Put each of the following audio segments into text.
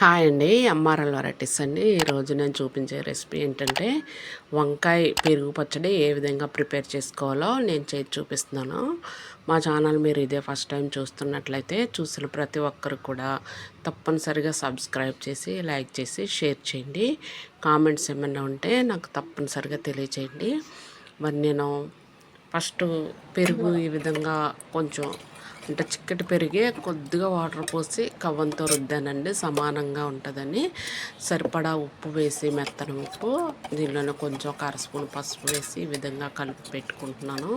Hi అండి. MRL varieties అండి. ఈరోజు నేను చూపించే రెసిపీ ఏంటంటే వంకాయ పెరుగు పచ్చడి ఏ విధంగా ప్రిపేర్ చేసుకోవాలో నేను చేసి చూపిస్తున్నాను. మా ఛానల్ మీరు ఇదే ఫస్ట్ టైం చూస్తున్నట్లయితే చూసిన ప్రతి ఒక్కరు కూడా తప్పనిసరిగా సబ్స్క్రైబ్ చేసి లైక్ చేసి షేర్ చేయండి. కామెంట్స్ ఏమైనా ఉంటే నాకు తప్పనిసరిగా తెలియచేయండి. మరి నేను ఫస్ట్ పెరుగు ఈ విధంగా కొంచెం అంటే చిక్కటి పెరిగే కొద్దిగా వాటర్ పోసి కవ్వంతో రుద్దానండి సమానంగా ఉంటుందని. సరిపడా ఉప్పు వేసి మెత్తన ఉప్పు దీనిలోనే కొంచెం ఒక అర స్పూన్ పసుపు వేసి ఈ విధంగా కలిపి పెట్టుకుంటున్నాను.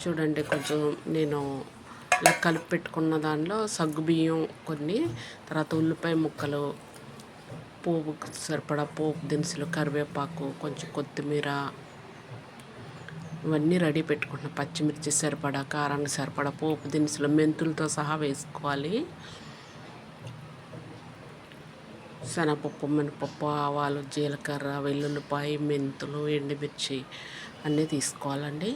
చూడండి కొంచెం నేను ఇలా కలిపి పెట్టుకున్న దానిలో సగ్గు బియ్యం కొన్ని తర్వాత ఉల్లిపాయ ముక్కలు పోపుకు సరిపడా పోపు దినుసులు కరివేపాకు కొంచెం కొత్తిమీర ఇవన్నీ రెడీ పెట్టుకుంటున్నాం పచ్చిమిర్చి సరిపడా కారానికి సరిపడా పోపు దినుసులు మెంతులతో సహా వేసుకోవాలి. శనగపప్పు మినపప్పు ఆవాలు జీలకర్ర వెల్లుల్లిపాయ మెంతులు ఎండుమిర్చి అన్నీ తీసుకోవాలండి.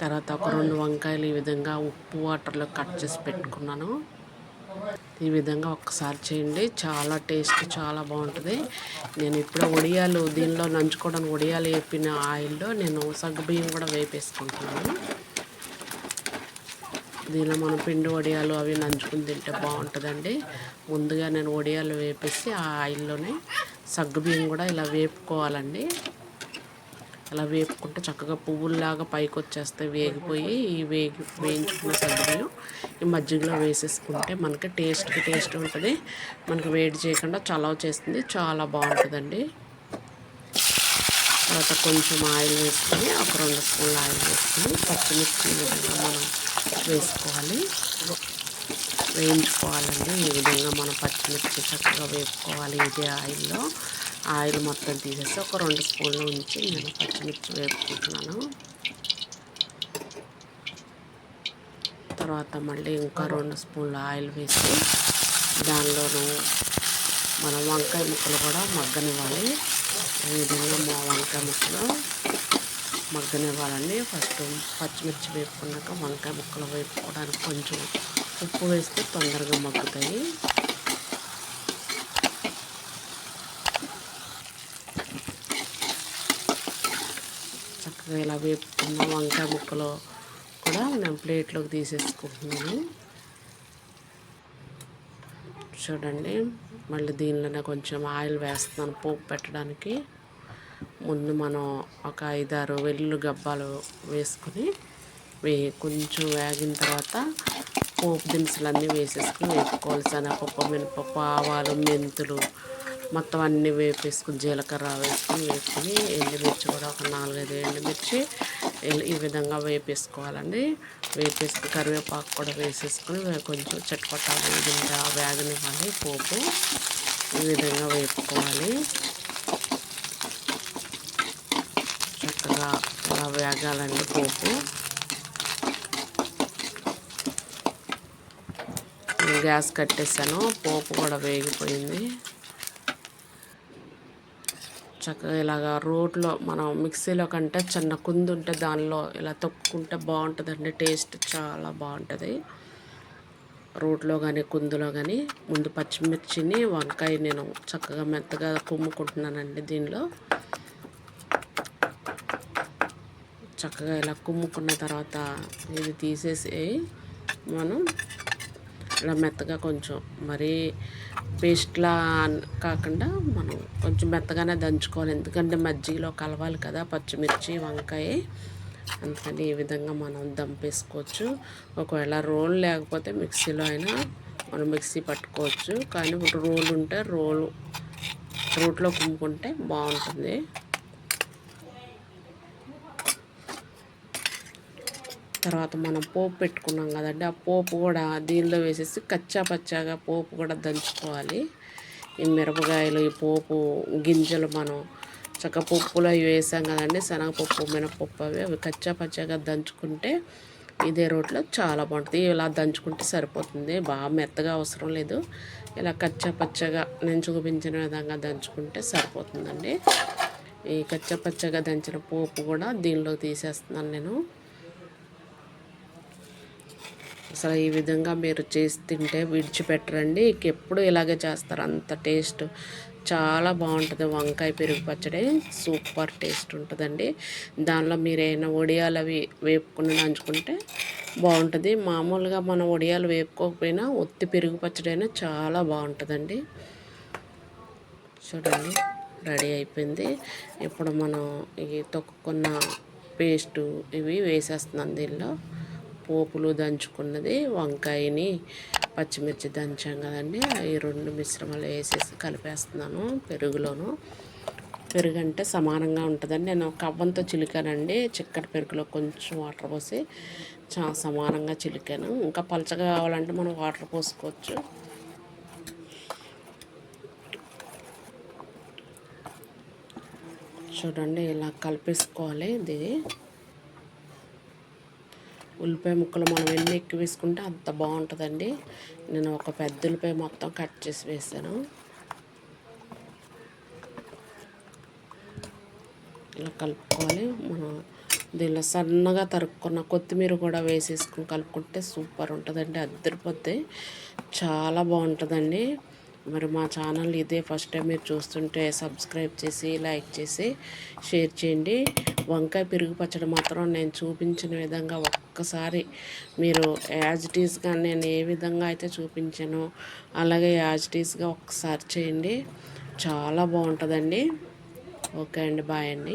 తర్వాత ఒక రెండు వంకాయలు ఈ విధంగా ఉప్పు వాటర్లో కట్ చేసి పెట్టుకున్నాను. ఈ విధంగా ఒక్కసారి చేయండి. చాలా టేస్ట్ చాలా బాగుంటుంది. నేను ఇప్పుడు వడియాలు దీనిలో నంచుకోవడానికి వడియాలు వేపిన ఆయిల్లో నేను సగ్గుబియ్యం కూడా వేపేసుకుంటున్నాను. దీనిలో మనం పిండి వడియాలు అవి నంచుకుని తింటే బాగుంటుందండి. ముందుగా నేను వడియాలు వేపేసి ఆ ఆయిల్లోనే సగ్గుబియ్యం కూడా ఇలా వేపుకోవాలండి. అలా వేపుకుంటే చక్కగా పువ్వుల్లాగా పైకి వచ్చేస్తే వేగిపోయి ఈ వేగి వేయించుకున్న సగ్గుబియ్యం ఈ మజ్జిగలో వేసేసుకుంటే మనకి టేస్ట్కి టేస్ట్ ఉంటుంది. మనకి వేడి చేయకుండా చలవ చేస్తుంది. చాలా బాగుంటుందండి. తర్వాత కొంచెం ఆయిల్ వేసుకొని ఒక రెండు స్పూన్ల ఆయిల్ వేసుకొని పచ్చిమిర్చి విధంగా మనం వేసుకోవాలి. వేయించుకోవాలండి. ఈ విధంగా మనం పచ్చిమిర్చి చక్కగా వేపుకోవాలి ఇదే ఆయిల్లో. ఆయిల్ మొత్తం తీసేసి ఒక రెండు స్పూన్లు ఉంచి నేను పచ్చిమిర్చి వేపుకుంటున్నాను. తర్వాత మళ్ళీ ఇంకా రెండు స్పూన్లు ఆయిల్ వేసి దానిలోనూ మన వంకాయ ముక్కలు కూడా మగ్గనివ్వాలి. ఈ విధంగా మా వంకాయ ముక్కలు మగ్గనివ్వాలండి. ఫస్ట్ పచ్చిమిర్చి వేపుకున్నాక వంకాయ ముక్కలు వేపుకోవడానికి కొంచెం ఉప్పు వేస్తే తొందరగా మగ్గుతాయి చక్కగా ఇలా వేపుకున్న వంకాయ ముక్కలు కూడా నేను ప్లేట్లోకి తీసేసుకుంటున్నాను. చూడండి మళ్ళీ దీనిలోనే కొంచెం ఆయిల్ వేస్తున్నాను పోపు పెట్టడానికి. ముందు మనం ఒక ఐదారు వెల్లుల్లి గబ్బాలు వేసుకొని వే కొంచెం వేగిన తర్వాత పోపు దినుసులు అన్నీ వేసేసుకుని వేపుకోవాలి. శనగపప్పు మినపప్పు ఆవాలు మెంతులు మొత్తం అన్నీ వేపేసుకుని జీలకర్ర వేసుకుని వేసుకుని ఎండుమిర్చి కూడా ఒక నాలుగైదు ఎండుమిర్చి ఈ విధంగా వేపేసుకోవాలండి. వేపేసుకుని కరివేపాకు కూడా వేసేసుకుని కొంచెం చట్పట్టా వేగిందా వేగనివ్వాలి పోపు. ఈ విధంగా వేపుకోవాలి. చక్కగా అలా వేగాలండి పోపు. గ్యాస్ కట్టేసాను పోపు కూడా వేగిపోయింది. చక్కగా ఇలాగా రోట్లో మనం మిక్సీలో కంటే చిన్న కుందు ఉంటే దానిలో ఇలా తొక్కుంటే బాగుంటుందండి. టేస్ట్ చాలా బాగుంటుంది. రోట్లో కానీ కుందులో కానీ ముందు పచ్చిమిర్చిని వంకాయ నేను చక్కగా మెత్తగా కుమ్ముకుంటున్నానండి దీనిలో. చక్కగా ఇలా కుమ్ముకున్న తర్వాత ఇది తీసేసి మనం ఇలా మెత్తగా కొంచెం మరీ పేస్ట్లా కాకుండా మనం కొంచెం మెత్తగానే దంచుకోవాలి. ఎందుకంటే మజ్జిగలో కలవాలి కదా పచ్చిమిర్చి వంకాయ. అందుకని ఈ విధంగా మనం దంపేసుకోవచ్చు. ఒకవేళ రోల్ లేకపోతే మిక్సీలో అయినా మనం మిక్సీ పట్టుకోవచ్చు. కానీ ఇప్పుడు రోల్ ఉంటే రోలు రోట్లో కుమ్ముకుంటే బాగుంటుంది. తర్వాత మనం పోపు పెట్టుకున్నాం కదండి ఆ పోపు కూడా దీనిలో వేసేసి కచ్చా పచ్చాగా పోపు కూడా దంచుకోవాలి. ఈ మిరపకాయలు ఈ పోపు గింజలు మనం చక్క పప్పులు అవి వేసాం కదండి శనగపప్పు మినపప్పు అవి అవి కచ్చా పచ్చాగా దంచుకుంటే ఇదే రోట్లో చాలా బాగుంటుంది. ఇలా దంచుకుంటే సరిపోతుంది. బాగా మెత్తగా అవసరం లేదు. ఇలా కచ్చా పచ్చగా నేను చూపించిన విధంగా దంచుకుంటే సరిపోతుందండి. ఈ కచ్చా పచ్చగా దంచిన పోపు కూడా దీనిలో తీసేస్తున్నాను నేను. అసలు ఈ విధంగా మీరు చేసి తింటే విడిచిపెట్టరండి. ఎప్పుడు ఇలాగే చేస్తారు. అంత టేస్ట్ చాలా బాగుంటుంది. వంకాయ పెరుగు పచ్చడి సూపర్ టేస్ట్ ఉంటుందండి. దానిలో మీరు ఏమైనా వడియాలు అవి వేపుకుని నంచుకుంటే బాగుంటుంది. మామూలుగా మనం వడియాలు వేపుకోకపోయినా ఒత్తి పెరుగు పచ్చడి అయినా చాలా బాగుంటుందండి. చూడండి రెడీ అయిపోయింది. ఇప్పుడు మనం ఈ తొక్కుకున్న పేస్టు ఇవి వేసేస్తున్నాం దీనిలో. పోపులు దంచుకున్నది వంకాయని పచ్చిమిర్చి దంచాం కదండి. ఈ రెండు మిశ్రమాలు వేసేసి కలిపేస్తున్నాను పెరుగులోను. పెరుగు అంటే సమానంగా ఉంటుందండి. నేను కవ్వంతో చిలికానండి. చిక్కటి పెరుగులో కొంచెం వాటర్ పోసి చా సమానంగా చిలికాను. ఇంకా పలచగా కావాలంటే మనం వాటర్ పోసుకోవచ్చు. చూడండి ఇలా కలిపేసుకోవాలి. ఇది ఉల్లిపాయ ముక్కలు మనం ఎన్ని ఎక్కువ వేసుకుంటే అంత బాగుంటుందండి. నేను ఒక పెద్ద ఉల్లిపాయ మొత్తం కట్ చేసి వేసాను. ఇలా కలుపుకోవాలి. మనం దీనిలో సన్నగా తరుక్కున్న కొత్తిమీర కూడా వేసేసుకుని కలుపుకుంటే సూపర్ ఉంటుందండి అద్దరిపోతే చాలా బాగుంటుందండి. మరి మా ఛానల్ ఇదే ఫస్ట్ టైం మీరు చూస్తుంటే సబ్స్క్రైబ్ చేసి లైక్ చేసి షేర్ చేయండి. వంకాయ పెరుగు పచ్చడి మాత్రం నేను చూపించిన విధంగా ఒక్కసారి మీరు యాజ్ టీస్గా నేను ఏ విధంగా అయితే చూపించానో అలాగే యాజ్ టీస్గా ఒకసారి ఒక్కసారి చేయండి. చాలా బాగుంటుందండి. ఓకే అండి. బాయ్ అండి.